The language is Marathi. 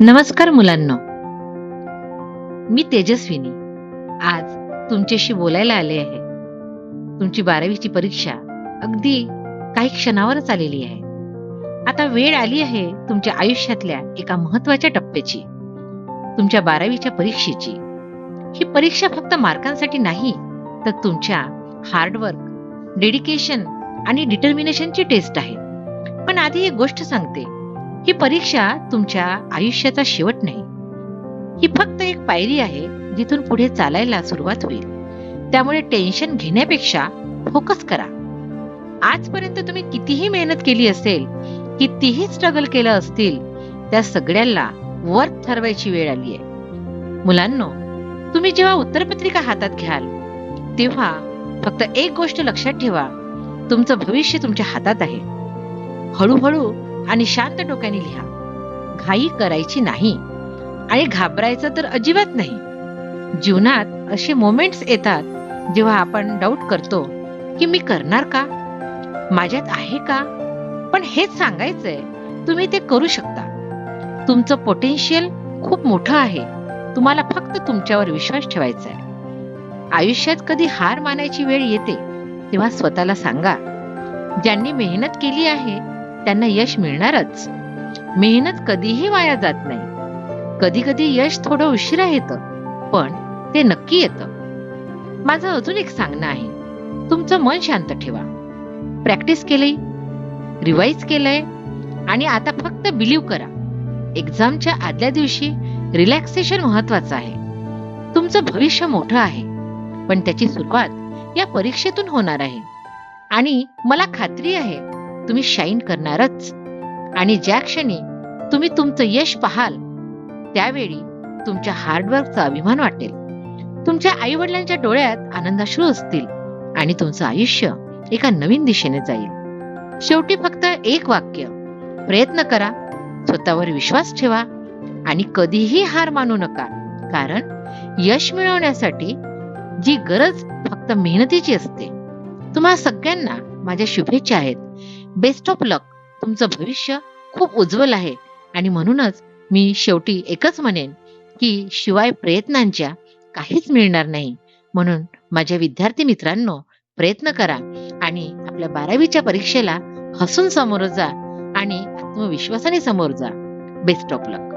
नमस्कार मुलांनो. मी तेजस्विनी. आज तुमच्याशी बोलायला आले आहे. तुमची बारावीची परीक्षा अगदी काही क्षणावरच आलेली आहे. आता वेळ आली आहे तुमच्या आयुष्यातल्या एका महत्त्वाच्या टप्प्याची. तुमच्या बारावीच्या परीक्षेची. ही परीक्षा फक्त मार्कांसाठी नाही तर तुमच्या हार्डवर्क डेडिकेशन आणि डिटर्मिनेशनची टेस्ट आहे. पण आधी एक गोष्ट सांगते. ही परीक्षा तुमच्या आयुष्याचा शेवट नाही. ही फक्त एक पायरी आहे जिथून पुढे चालायला सुरुवात होईल. त्यामुळे टेन्शन घेण्यापेक्षा फोकस करा. आजपर्यंत तुम्ही कितीही मेहनत केली असेल कितीही स्ट्रगल केलं असतील त्या सगळ्यांना वर्क ठरवायची वेळ आली आहे. मुलांनो तुम्ही जेव्हा उत्तरपत्रिका हातात घ्याल तेव्हा फक्त एक गोष्ट लक्षात ठेवा तुमचं भविष्य तुमच्या हातात आहे. हळूहळू आणि शांत डोक्याने लिहा. घाई करायची नाही आणि घाबरायचं तर अजिबात नाही. जीवनात असे मोमेंट्स येतात जेव्हा आपण डाऊट करतो की मी करणार का? माझ्यात आहे का? पण हेच सांगायचंय तुम्ही ते करू शकता. तुमचं पोटेन्शियल खूप मोठं आहे. तुम्हाला फक्त तुमच्यावर विश्वास ठेवायचा आहे आयुष्यात कधी हार मानायची वेळ येते तेव्हा स्वतःला सांगा ज्यांनी मेहनत केली आहे त्यांना यश मिळणारच. मेहनत कधीही वाया जात नाही. कधी कधी यश थोडं उशिरा येतं पण ते नक्की येतं. माझं अजून एक सांगणं आहे. तुमचं मन शांत ठेवा. प्रॅक्टिस केली रिवाईज केलंय आणि आता फक्त बिलीव्ह करा. एक्झामच्या आदल्या दिवशी रिलॅक्सेशन महत्वाचं आहे. तुमचं भविष्य मोठं आहे पण त्याची सुरुवात या परीक्षेतून होणार आहे. आणि मला खात्री आहे तुम्ही शाईन करणारच. आणि ज्या क्षणी तुम्ही तुमचं यश पाहाल त्यावेळी तुमच्या हार्डवर्कचा अभिमान वाटेल. तुमच्या आई वडिलांच्या डोळ्यात आनंदाश्रू असतील आणि तुमचं आयुष्य एका नवीन दिशेने जाईल. शेवटी फक्त एक वाक्य. प्रयत्न करा. स्वतःवर विश्वास ठेवा. आणि कधीही हार मानू नका. कारण यश मिळवण्यासाठी जी गरज फक्त मेहनतीची असते. तुम्हा सगळ्यांना माझ्या शुभेच्छा आहेत. बेस्ट ऑफ लक तुमचं भविष्य खूप उज्ज्वल आहे. आणि म्हणूनच मी शेवटी एकच म्हणेन की शिवाय प्रयत्नांच्या काहीच मिळणार नाही. म्हणून माझ्या विद्यार्थी मित्रांनो प्रयत्न करा आणि आपल्या बारावीच्या परीक्षेला हसून समोर जा आणि आत्मविश्वासाने समोर जा. Best of luck